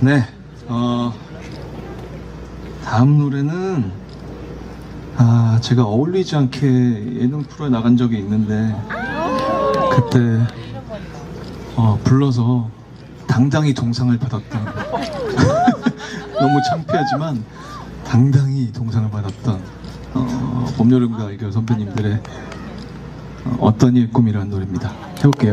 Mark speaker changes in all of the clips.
Speaker 1: 네, 어, 다음 노래는, 아, 제가 어울리지 않게 예능 프로에 나간 적이 있는데, 그때, 어, 불러서 당당히 동상을 받았던, 너무 창피하지만, 당당히 동상을 받았던, 어, 봄, 여름, 가을 선배님들의 어, 어떤 이의 꿈이라는 노래입니다. 해볼게요.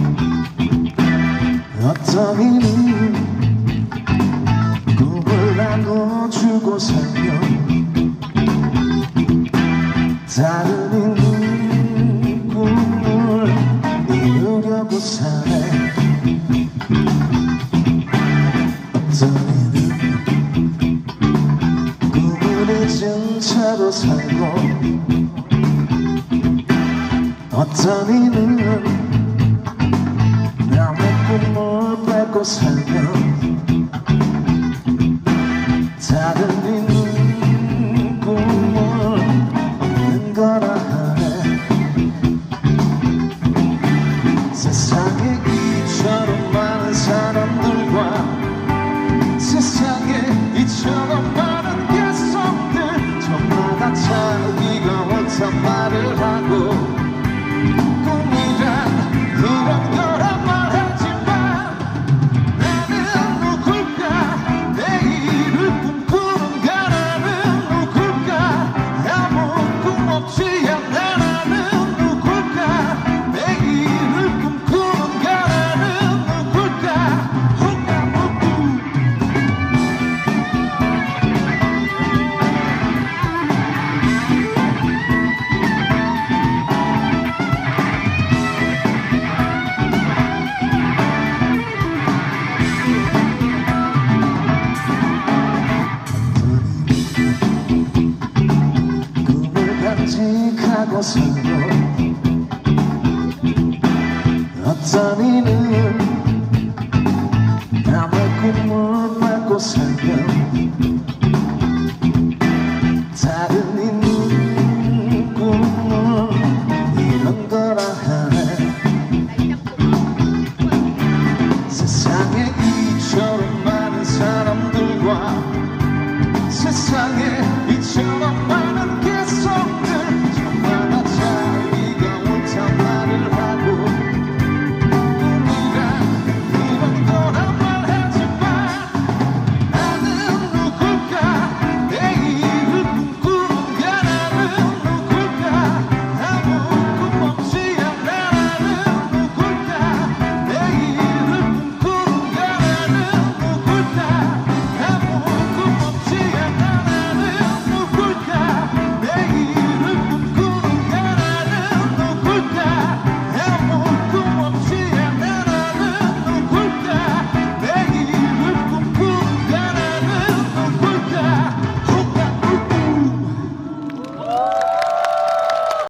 Speaker 1: 어떤 이는 꿈을 나눠주고 살며 다른 이는 꿈을 이루려고 사네. 어떤 이는 꿈을 잊은 채로 살고 어떤 이는 꿈을 뺏 Signor. Azzaninin Ama kumur pako sanyan